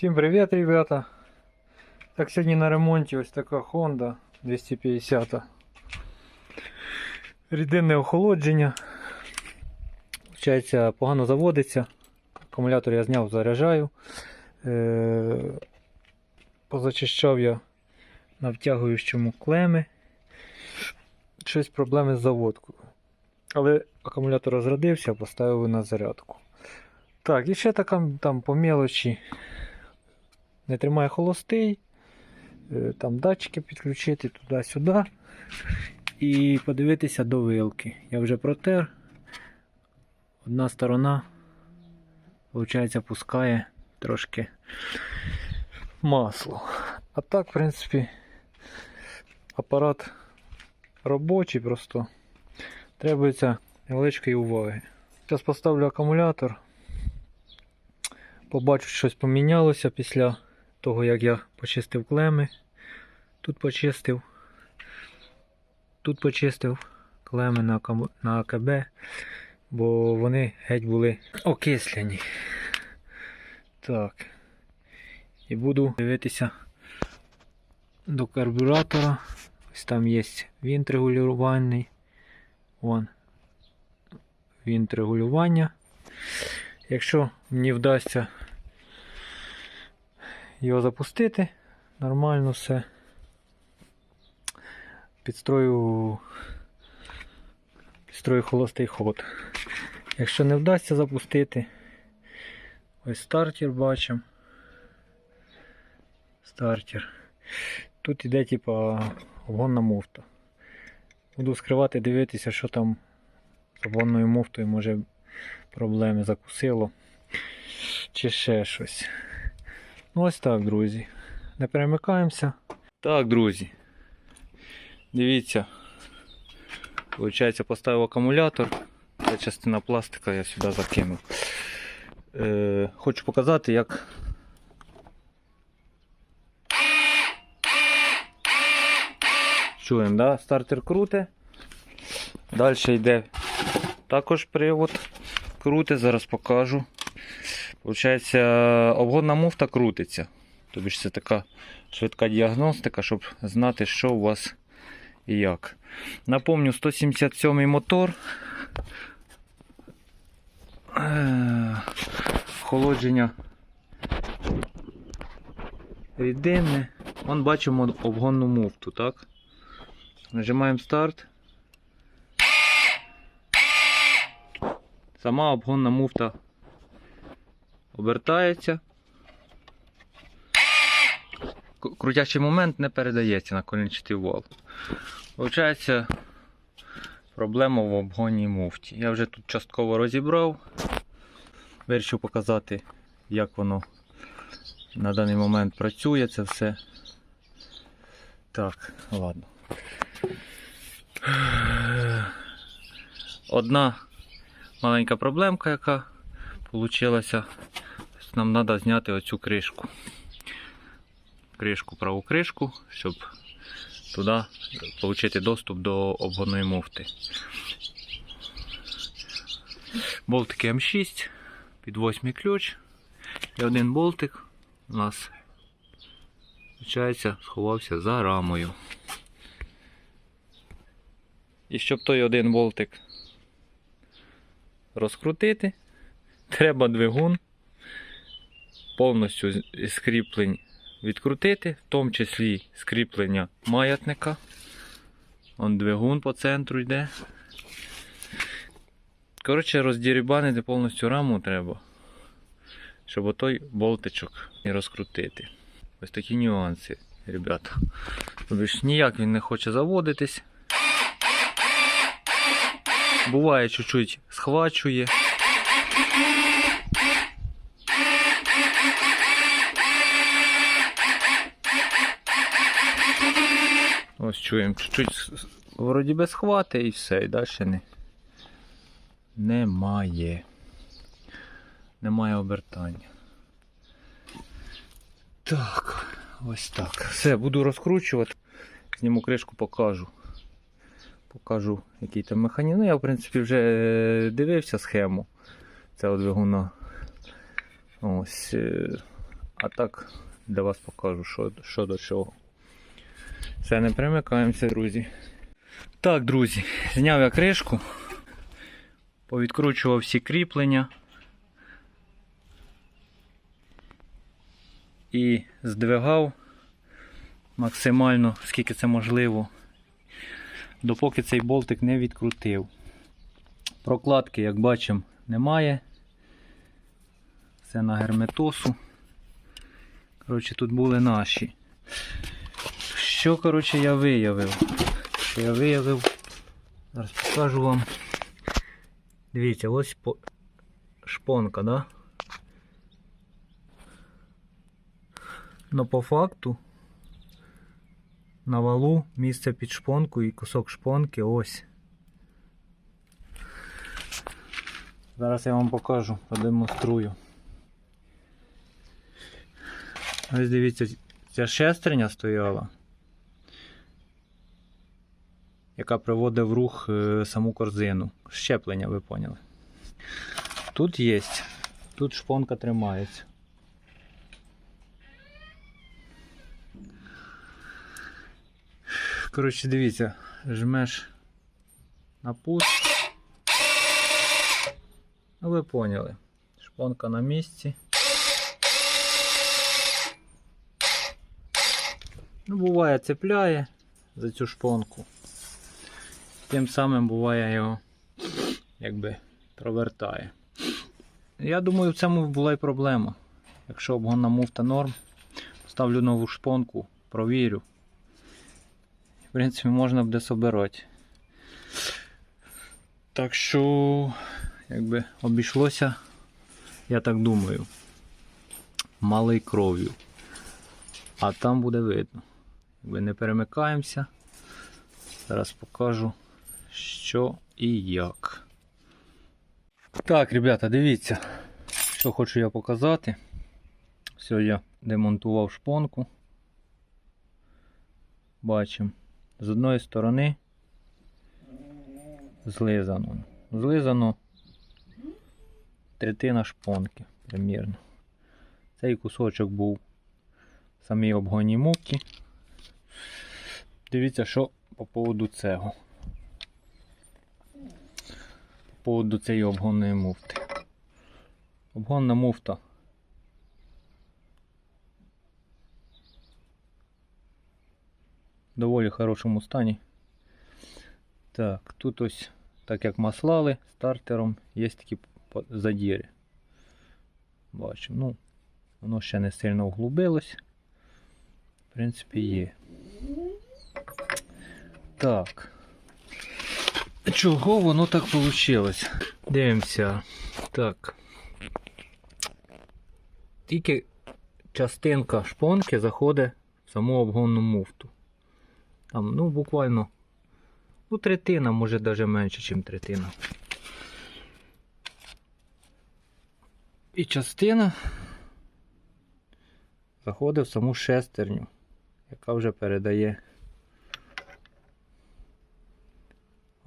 Всім привіт, ребята. Так, сьогодні на ремонті ось така Honda 250. Рідинне охолодження. Получається, погано заводиться. Акумулятор я зняв, заряджаю. Е, Позачищав я на втягуючому клеми. Щось проблеми з заводкою. Але акумулятор розрядився, поставив на зарядку. Так, і ще така там по мелочі. Не тримає холостий. Е, Там датчики підключити туди-сюди. І подивитися до вилки. Я вже протер. Одна сторона, виходить, пускає трошки масло. А так, в принципі, апарат робочий просто. Требується невеличкої уваги. Зараз поставлю акумулятор. Побачу, щось помінялося після того, як я почистив клеми. Тут почистив. Тут почистив клеми на, АКБ, бо вони геть були окислені. Так. І буду дивитися до карбюратора. Ось там є вінт регулювальний. Вон. Вінт регулювання. Якщо мені вдасться його запустити, нормально все. Підстрою, підстрою холостий ход. Якщо не вдасться запустити, ось стартер бачимо. Стартер. Тут іде типа обгонна муфта. Буду скривати, дивитися, що там з обгонною муфтою може проблеми закусило. Чи ще щось. Ну ось так, друзі. Не перемикаємося. Так, друзі. Дивіться. Получається, поставив акумулятор. Ця частина пластика я сюди закинув. Е, хочу показати, як. Чуємо, да? Стартер круте. Далі йде також привод. Круте, зараз покажу. Получається, обгонна муфта крутиться. Тобто ж це така швидка діагностика, щоб знати, що у вас і як. Напомню, 177 мотор. Е, Охолодження рідинне. Вон бачимо обгонну муфту, так? Нажимаємо старт. Сама обгонна муфта обертається. Крутячий момент не передається на колінчатий вал. Получається проблема в обгонній муфті. Я вже тут частково розібрав. Вирішив показати, як воно на даний момент працює це все. Так, ладно. Одна маленька проблемка, яка вийшла. Нам треба зняти оцю кришку. Кришку, праву кришку, щоб туди отримати доступ до обгонної муфти. Болтики М6 під 8 ключ. І один болтик у нас сховався за рамою. І щоб той один болтик розкрутити, треба двигун повністю скріплень відкрутити, в тому числі скріплення маятника. Он двигун по центру йде. Коротше, роздірібанити повністю раму треба, щоб отой болтичок не розкрутити. Ось такі нюанси, ребята. Тобто ніяк він не хоче заводитись. Буває чуть-чуть схвачує. Ось чуємо, чуть-чуть вроді без хвати і все, і далі не. Немає. Немає обертання. Так, ось так. Все, буду розкручувати. Зніму кришку, покажу. Покажу, який там механізм. Ну, я, в принципі, вже е, дивився схему цього двигуна. Ось. е, А так для вас покажу, що, що до чого. Все, не примикаємося, друзі. Так, друзі, зняв я кришку, повідкручував всі кріплення і здвигав максимально, скільки це можливо, допоки цей болтик не відкрутив. Прокладки, як бачимо, немає. Все на герметосу. Коротше, тут були наші. Що, коротше, я виявив? Що я виявив? Зараз покажу вам. Дивіться, ось по... шпонка, да? Но по факту на валу місце під шпонку і кусок шпонки ось. Зараз я вам покажу, продемонструю. Ось дивіться, ця шестерня стояла, яка приводить в рух е, саму корзину. Щеплення, ви поняли. Тут є, тут шпонка тримається. Коротше, дивіться, жмеш на пуск. Ну, ви поняли. Шпонка на місці. Ну, буває, цепляє за цю шпонку. Тим самим буває його якби провертає. Я думаю, в цьому була й проблема. Якщо обгонна муфта норм, ставлю нову шпонку, провірю. В принципі, можна буде собирати. Так що, якби обійшлося, я так думаю, малий кров'ю. А там буде видно. Якби не перемикаємося. Зараз покажу, що і як. Так, ребята, дивіться, що хочу я показати. Все, я демонтував шпонку. Бачимо. З одної сторони злизано. Злизано третина шпонки примірно. Цей кусочок був в самій обгонній муфті. Дивіться, що по поводу цього. По поводу цієї обгонної муфти. Обгонна муфта. В доволі хорошому стані. Так, тут ось, так як маслали стартером, є такі задіри. Бачимо, ну, воно ще не сильно углубилось. В принципі, є. Так. Чого воно так вийшло? Дивимося. Так. Тільки частинка шпонки заходить в саму обгонну муфту. Там, ну, буквально. Ну, третина, може навіть менше, ніж третина. І частина заходить в саму шестерню, яка вже передає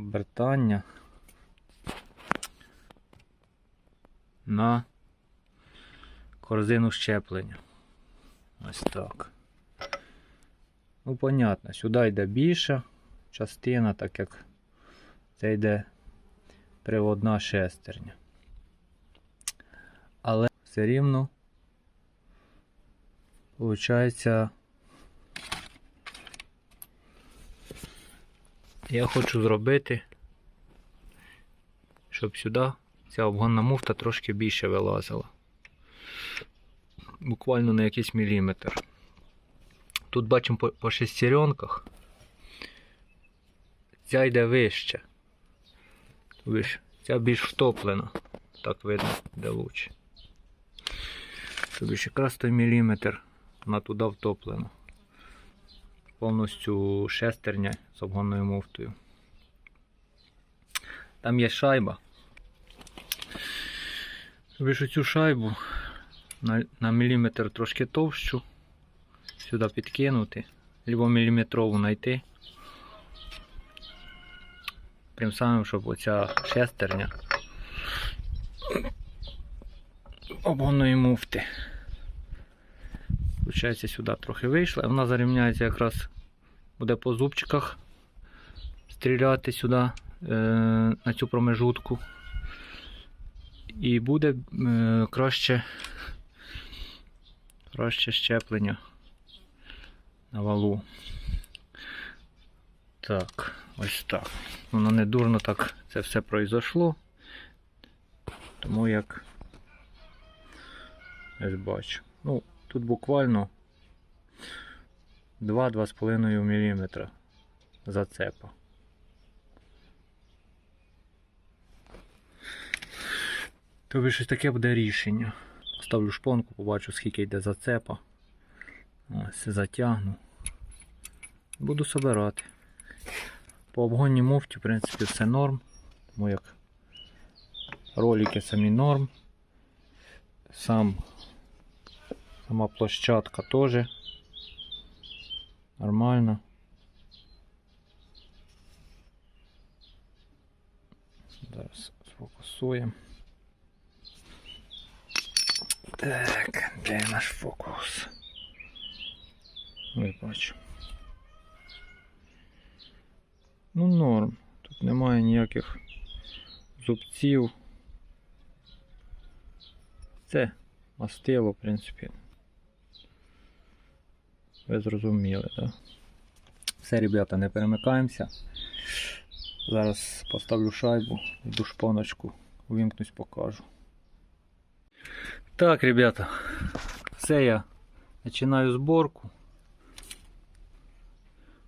обертання на корзину щеплення. Ось так. Ну, понятно, сюди йде більша частина, так як це йде приводна шестерня. Але все рівно виходить, я хочу зробити, щоб сюди ця обгонна муфта трошки більше вилазила. Буквально на якийсь міліметр. Тут бачимо по, по шестеренках. Ця йде вище. Тобто ця більш втоплена. Так видно, де лучше. Тобто якраз той міліметр вона туди втоплена. Повністю шестерня з обгонною муфтою. Там є шайба. Ж цю шайбу на, на міліметр трошки товщу сюди підкинути, або міліметрову знайти. Тим самим, щоб оця шестерня обгонної муфти Получається, сюди трохи вийшла. Вона зарівняється якраз буде по зубчиках стріляти сюди е, на цю промежутку. І буде е, краще, краще щеплення на валу. Так, ось так. Воно не дурно так це все пройшло. Тому як ось бачу. Ну, тут буквально 2-2,5 мм зацепа. Тобі щось таке буде рішення. Поставлю шпонку, побачу, скільки йде зацепа. Ось затягну. Буду собирати. По обгонній муфті, в принципі, все норм. Тому як ролики самі норм. Сам, сама площадка теж нормально. Зараз сфокусуємо. Так, де наш фокус? Ой, бачу. Ну, норм. Тут немає ніяких зубців. Це мастило, в принципі. Ви зрозуміли, так? Да? Все, ребята, не перемикаємося. Зараз поставлю шайбу, йду шпоночку, увімкнусь, покажу. Так, ребята, все я починаю зборку.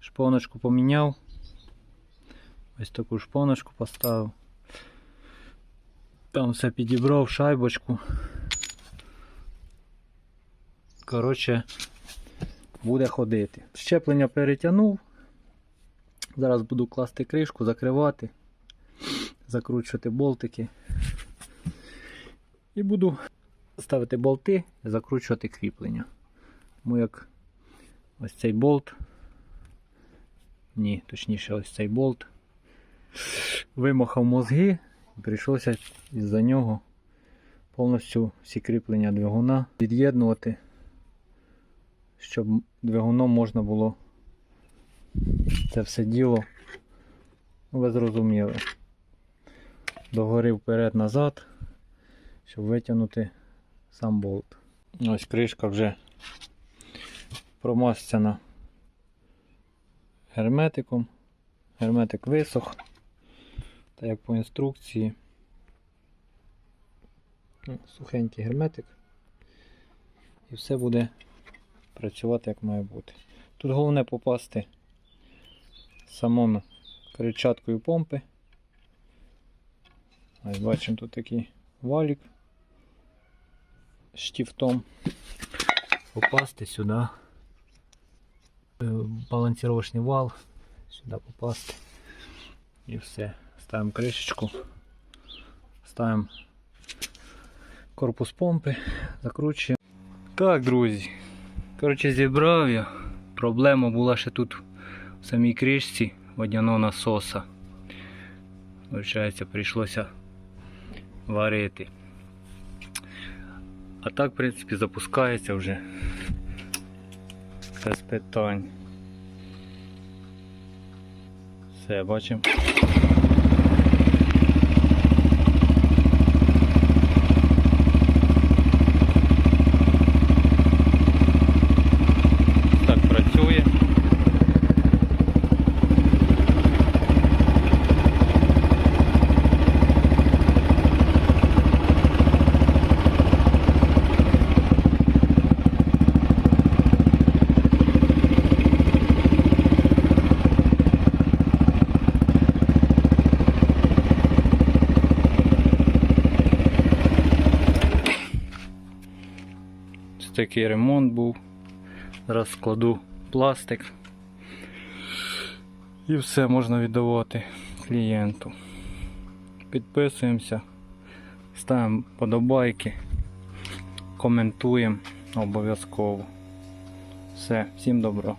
Шпоночку поміняв. Ось таку шпоночку поставив. Там все підібрав, шайбочку. Коротше, буде ходити. Щеплення перетягнув. Зараз буду класти кришку, закривати, закручувати болтики. І буду ставити болти і закручувати кріплення. Тому як ось цей болт, ні, точніше, ось цей болт вимахав мозги і прийшлося із-за нього повністю всі кріплення двигуна від'єднувати, щоб двигуном можна було це все діло, ну, ви зрозуміли, догори вперед-назад, щоб витягнути сам болт. Ось кришка вже промасцяна герметиком. Герметик висох. Та як по інструкції. Ну, Сухенький герметик. І все буде працювати як має бути. Тут головне попасти самому кричаткою помпи. Ось бачимо тут такий валік з штифтом. Попасти сюди. Е, Балансировочний вал. Сюди попасти. І все. Ставимо кришечку. Ставимо корпус помпи, закручуємо. Так, друзі. Коротше, зібрав я. Проблема була ще тут в самій кришці водяного насоса. Виходить, прийшлося варити. А так, в принципі, запускається вже без питань. Все, бачимо. Такий ремонт був. Зараз складу пластик. І все можна віддавати клієнту. Підписуємося, ставимо подобайки, коментуємо обов'язково. Все, всім добро.